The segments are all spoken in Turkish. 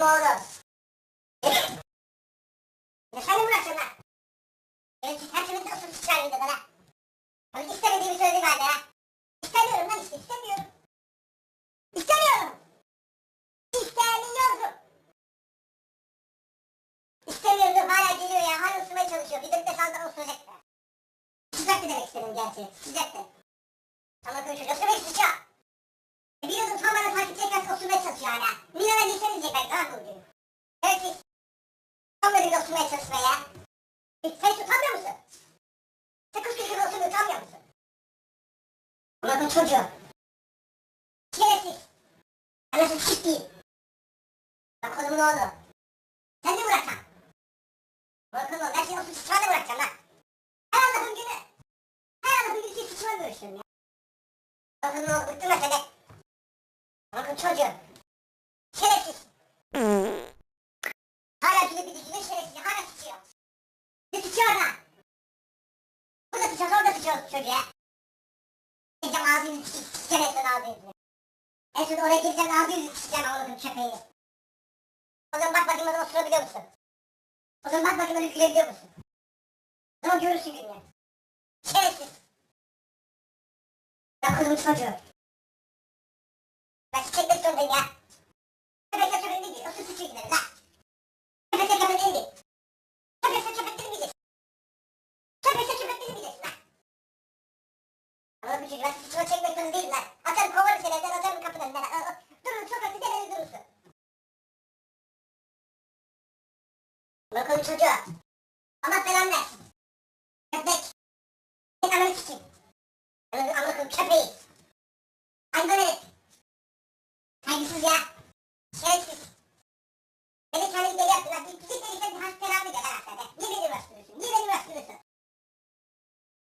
doğru. ne seni uğraşıyorsun lan? Benim siz hepsinin de ısır sıçrar gidiyor lan. Abi istemediğimi söyledim halde ha. İstemiyorum lan işte istemiyorum. İstemiyorum. İstemiyorum. İstemiyorum hala geliyor ya. Hala ısırmaya çalışıyor. Bir dakika sandan ısıracak. Sıcak demek istedim gerçi. Sıcak da. Ama konuşuyor. Isırmak sıcak osurmaya çalışıyor hala. Milyona geçen diyecek belki tamam mı bugün? Evet da bir osurmaya çalışmaya. Sen hiç utanmıyor musun? Sakız küçük osurmaya utanmıyor musun? Ulan çocuğu. Şerefsiz. Anasını sik değil. Bak kolumun oğlu. Sen de bırakacaksın. Bakın oğlum ben seni osur sıçmanla bırakacağım lan. Her Allah'ın günü. Her Allah'ın günü seni sıçmanla görüşürüm ya. Bakın oğlum bıktım ben çocuğu. Şerefsiz. Hala gülüp bir dikine şerefsiz. Hala sıçıyor. Ne sıçıyor orada? Burada sıçıyor, orada sıçıyor çocuğa. Gideceğim ağzını sıçacağım. Sıçacağım en son ağzını. En son oraya gideceğim ağzını sıçacağım Allah'ın köpeği. O zaman bak bakayım bana osurabiliyor musun? O zaman bak bakayım bana gülebiliyor musun? O zaman görürsün gününü. Şerefsiz. Ben kızım çocuğu. Ben çiçekleri zorundayım ya. Köpekler köpek değil. Osur sıçıyor gidelim lan. Köpekler köpek değil. Köpekler köpekleri bilir. Köpekler köpekleri bilirsin lan. Ama bu çocuk ben sıçma çekmek zorunda değilim lan. Atarım kovarım seni evden atarım kapının önünden. Aa, aa. Durun sokakta demeli durursun. Bakalım çocuğa. Allah belanı versin. Köpek. Senin ananı sikeyim. Amına köpeği. Hayvan herif. Saygısız ya. Şerefsiz. Beni kendi deli yaptın lan. Bir git dediysen bir hasta tedavi eder hastanede. Niye beni uğraştırıyorsun? Niye beni uğraştırıyorsun?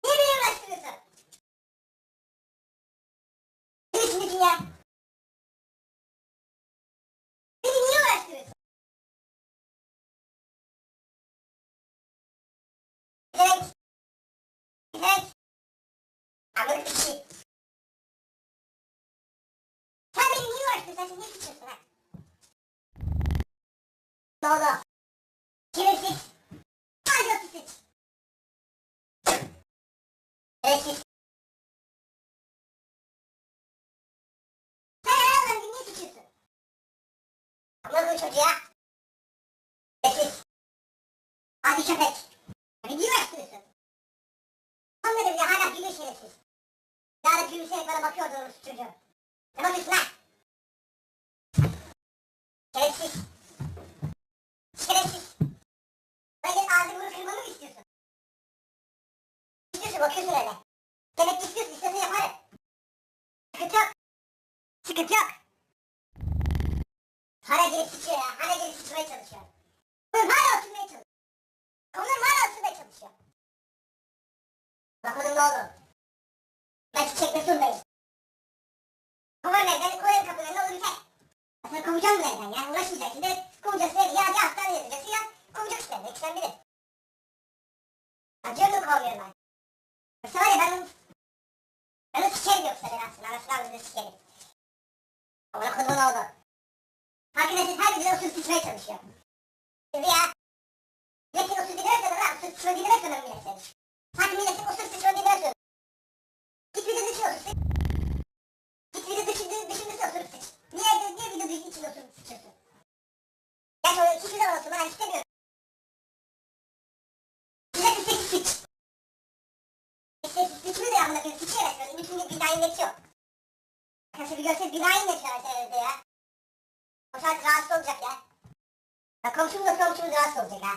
Niye beni uğraştırıyorsun? Ne düşünüyorsun ya? Beni niye uğraştırıyorsun? Evet. Evet. Anladık bir şey. Sen beni niye uğraştın? Sen? Ne oldu? Şerefsiz. Hadi otur sıç. Şerefsiz. Sen her zaman niye sıçıyorsun? Anladın çocuğa. Şerefsiz. Hadi köpek. Beni niye uğraştırıyorsun? Anladım ya hala gülüyor şerefsiz. Daha da gülümseyerek bana bakıyordu orası çocuğu. Ne bakıyorsun lan? Şerefsiz. Şerefsiz. Böyle ağzını kırmamı mı istiyorsun? İstiyorsun bakıyorsun öyle. Demek ki istiyorsun istiyorsan yaparım. Sıkıntı yok. Sıkıntı yok. Hala gelip sıçıyor ya. Hala gelip sıçmaya çalışıyor. Hala oturmaya çalışıyor. Konularım hala oturmaya çalışıyor. Bakalım ne oldu? Ben çiçekle sundayım. Kovar evden koyarım kapılarına ne olur biter. Aslında kovacağım bunu evden ya. Uğraşmayacak. Şimdi kovacaksın evi ya. Ya hastaneye yatıracaksın ya. Kovacak işte. Ne sen bilir. Acıyor mu kovmuyorum ben? Yoksa var ya ben. Ben onu sikerim yoksa ben aslında. Anasını avradını sikerim. Ona kodumun oldu. Farkındasın her gün usul sıçmaya çalışıyor. Şimdi ya. Zorunda lan. Usul sıçma dinlemek zorunda milletin. Sanki milletin usul sıçma dinlemek zorunda. Git bir de dışına otur sıç. Git bir de dışında, oturup sıç. Niye, niye bir de içinde oturup sıçıyorsun? Gerçi o hiçbir zaman olsun ben istemiyorum. Bir sekiz sıç. İşte sıçmı da amına koyayım sıçıyor resmen. Bütün gün binayı inletiyor. Arkadaşlar bir görseniz binayı inletiyor mesela evde ya. O saat rahatsız olacak ya. Ya komşumuz da komşumuz rahatsız olacak ha.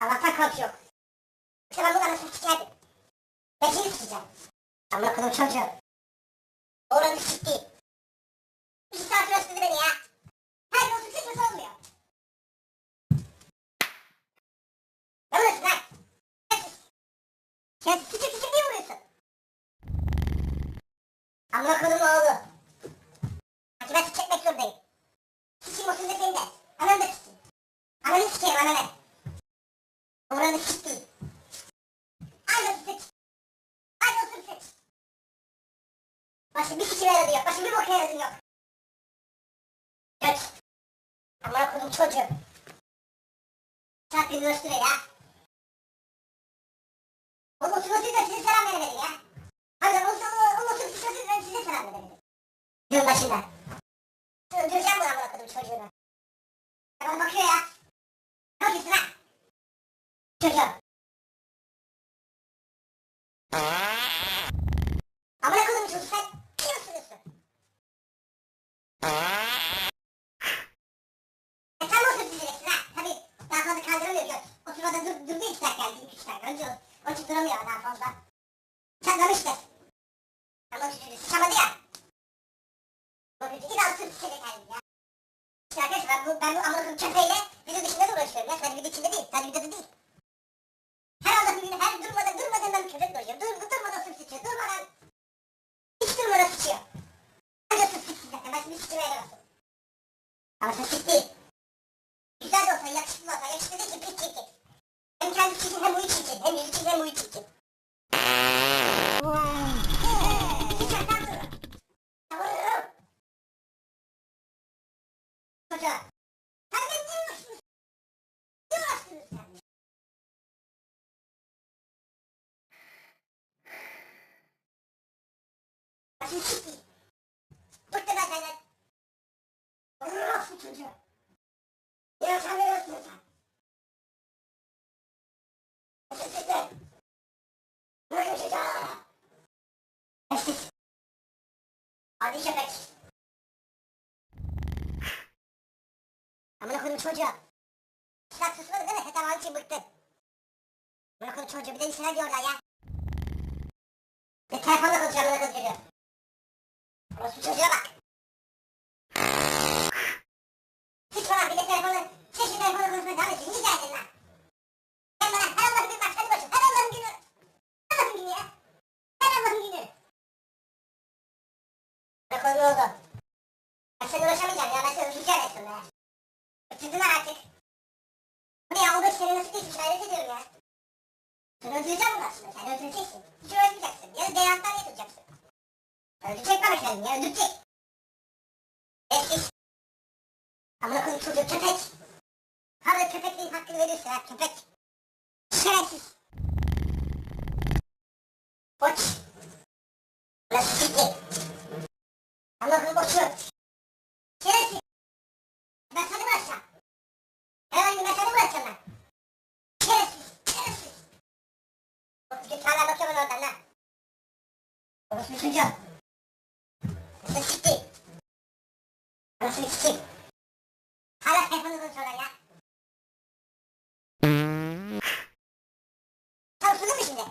Allah'tan komşu yok. İşte ben bu anasını sikerdim. Ben kimi sikeceğim? Amına koyayım çocuğu. Oranı sikti. İki saat uğraştırdı beni ya. Her gün olsun sıçması olmuyor. Ne vuruyorsun lan? Sen sıçıp sıçıp niye vuruyorsun? Amına koydum oğlu. Sanki ben sıç çekmek zorundayım. Sıçayım olsun da senin de. Ananı da sıçayım. Ananı sikerim ananı. Oranı sikti. Aynı sıç. Aynı olsun sıç. Başka bir sikime yaradı yok. Başka bir boka yaradı yok. Göt. Amına koydum çocuğu. Bakın üniversite ya. O oturmasıyla da size selam veremedim ya. Hadi o o oturmasıyla ben size selam veremedim. Yılın başında. Öldüreceğim bunu amına koydum çocuğunu. Bana bakıyor ya. Ne yapıyorsun lan? Çocuğum. Amına koydum çocuğu sen ne yapıyorsun? E sen oturup dizeceksin ha? Tabii daha fazla kaldıramıyor göt. Oturmada dur, durdu iki dakika geldi, iki üç dakika. Önce o, onun için duramıyor daha fazla. Çatlamıştır. Ama şu çocuğu sıçamadı ya. Bakın iki daha oturup dizecek halinde ya. İşte arkadaşlar ben bu, ben bu amına koyduğum köpeğiyle video dışında da uğraşıyorum ya. Sadece video içinde değil, sadece videoda değil. Her Allah'ın günü, her durmadan, durmadan ben köpekle uğraşıyorum. Dur, durmadan oturup sıçıyor, durmadan. Hiç durmadan sıçıyor. Hadi oturup sıçsın zaten, ben şimdi sıçmaya yaramazsın. Ama sen sıç değil. Güzel de olsa, yakışıklı da olsa, yakışıklı değil ki pis çirkin. Hem kendi çirkin hem huyu çirkin. Hem yüzü çirkin hem huyu çirkin. Sıçaktan sonra. Vururum. Çocuğa. Sen beni niye uğraştırıyorsun? Niye uğraştırıyorsun sen beni? Bıktım ben senden. Vururum çocuğu. Ya sen veriyorsun sen. Ötesi Bırakın çocuğa. Eşsiz. Hadi köpek. Amına koydum çocuğa. Sen susmadın değil mi? Tamam bıktın. Amına koydum çocuğu bir de işine diyorlar ya. Bir telefonla konuşuyor amına koydum çocuğu. Orası çocuğa bak. Hiç bana bir de telefonu, keşke telefonu konuşmaya devam etsin. Niye geldin lan? Sen bana her Allah'ın günü bak hadi başım. Her Allah'ın günü. Her Allah'ın günü ya. Her Allah'ın günü. Ne konu oldu? Ben seninle uğraşamayacağım ya. Ben seni en sonunda ya. Bitirdiler artık. Bu ne ya? 15 sene nasıl geçmiş? Hayret ediyorum ya. Seni öldüreceğim bundan sonra. Sen öldüreceksin. Hiç uğraşmayacaksın. Ya da beyazdan yatacaksın. Öldürecek bana kendini ya. Öldürecek. Eski. Amına koyayım çocuğu köpek. Hala köpekliğin hakkını veriyorsun ha köpek. Şerefsiz. Koç. Nasıl sikti? Amına koyayım koçu. Şerefsiz. Ben sana bırakacağım. Herhangi ben sana bırakacağım ben. Şerefsiz. Şerefsiz. Hala bakıyor bana oradan lan. Orası bir çocuğum. Nasıl sikti? Nasıl sikti? Hala telefonu konuşuyorlar ya. Usundun mu şimdi?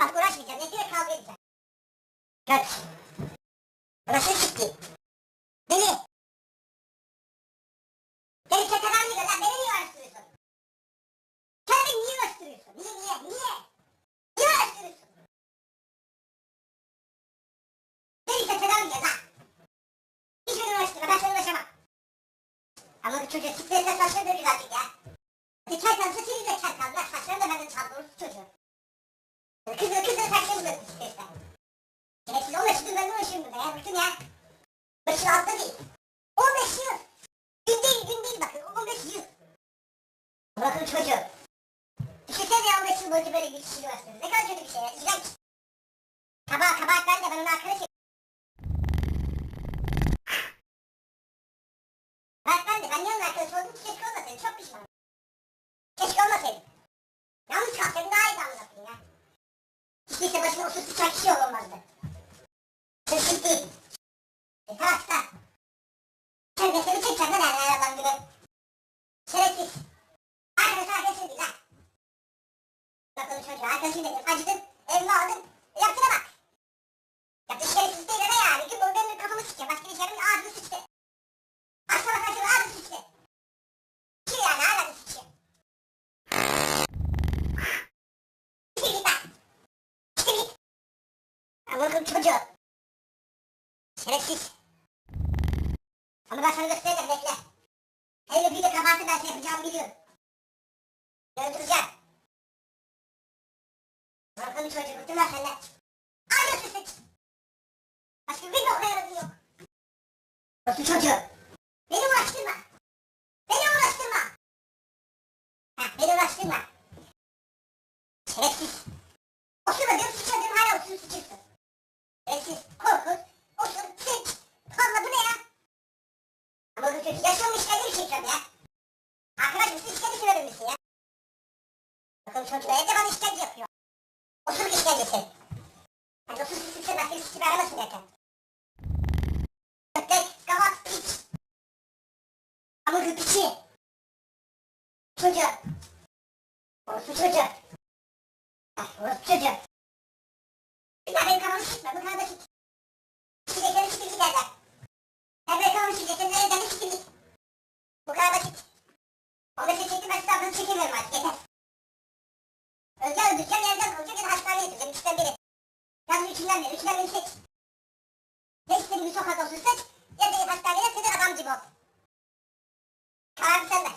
Bak uğraşmayacağım. Nesiyle kavga edeceğim. Göt. Burası. Deli. Deli çeteden mi lan? Beni niye uğraştırıyorsun? Kendini niye uğraştırıyorsun? Niye niye? Niye? Niye uğraştırıyorsun? Deli çeteden mi lan? Hiç beni uğraştırma. Ben seni uğraşamam. Ama bu çocuğa siklerine saçları dökül artık ya. Çay kalsa senin de çay kaldı. Saçlarını da benden çaldı. Orası çocuğu. Kızı kızı saçlarını döktü siklerine. Gereksiz 15 yıldır ben uğraşıyorum burada ya. Bıktım ya. Başın altta değil. 15 yıl. Gün değil gün değil bakın. 15 yıl. Bakın çocuğu. Düşünsene ya 15 yıl boyunca böyle bir kişiyle uğraştınız. Ne kadar kötü bir şey ya. İğrenç. Kabahat kabahat ben de ben onu arkadaş Hiç değilse başına otur sıçan kişi yol olmazdı. Sırf değil. E tarafta. Sen de seni çekeceksin lan her adam gibi. Şerefsiz. Arkadaş arkadaşın değil lan. Bakalım çocuğa arkadaşın dedim. Acıdın. Elini aldın. Yaptığına bak. Yaptığı şerefsiz değil ne yani. Gün boyu benim kafamı sıçıyor. Başka bir şeyimin ağzını sıçtı. Akşama karşı ağzını sıçtı. Sıçıyor yani ağzını sıçıyor. Siktir git lan. Siktir git. Amınım çocuğu. Şerefsiz. Ama ben sana göstereceğim bekle. Hele bir de kabahatı ben şey yapacağımı biliyorum. Öldüreceğim. Bırakın çocuğu bıktım ben senden. Al götürsün. Başka bir boka yaradın yok. Nasıl çocuğu? Beni uğraştırma. Beni uğraştırma. Ha, beni uğraştırma. Şerefsiz. Osurma diyorum sıçradım hala osur sıçırsın. Şerefsiz. Korkut. Osur. Sıç. Valla bu ne ya? Ama bu kötü yaşamın işgalini çekiyorum ya. Arkadaş mısın işkence severim misin ya? Bakın çocuk evde bana işkence yapıyor. Osur işkencesi. Hadi osur sıçırsın bak beni sıçıp aramasın derken. Ötek, kavat, piç. Hamurlu piçi. Çocuğu. Orası çocuğu. Ah, orası çocuğu. Bir daha benim kafamı sıkma, bu kadar basit. Çiçekleri siktir git evden. Ben böyle kafamı çiçeklerini evden de siktir git. Bu kadar basit. O mesele çektim ben size aklını çekemiyorum artık yeter. Önce öldüreceğim, yerden bulacağım ya da hastaneye götüreceğim. İkisinden biri. Üçünden biri, üçünden biri seç. İstediğin bir sokak olsun seç, ya da adam gibi ol. Kararı sen.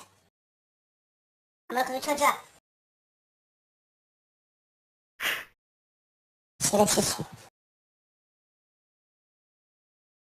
Ama kızı çocuğa. Şerefsiz.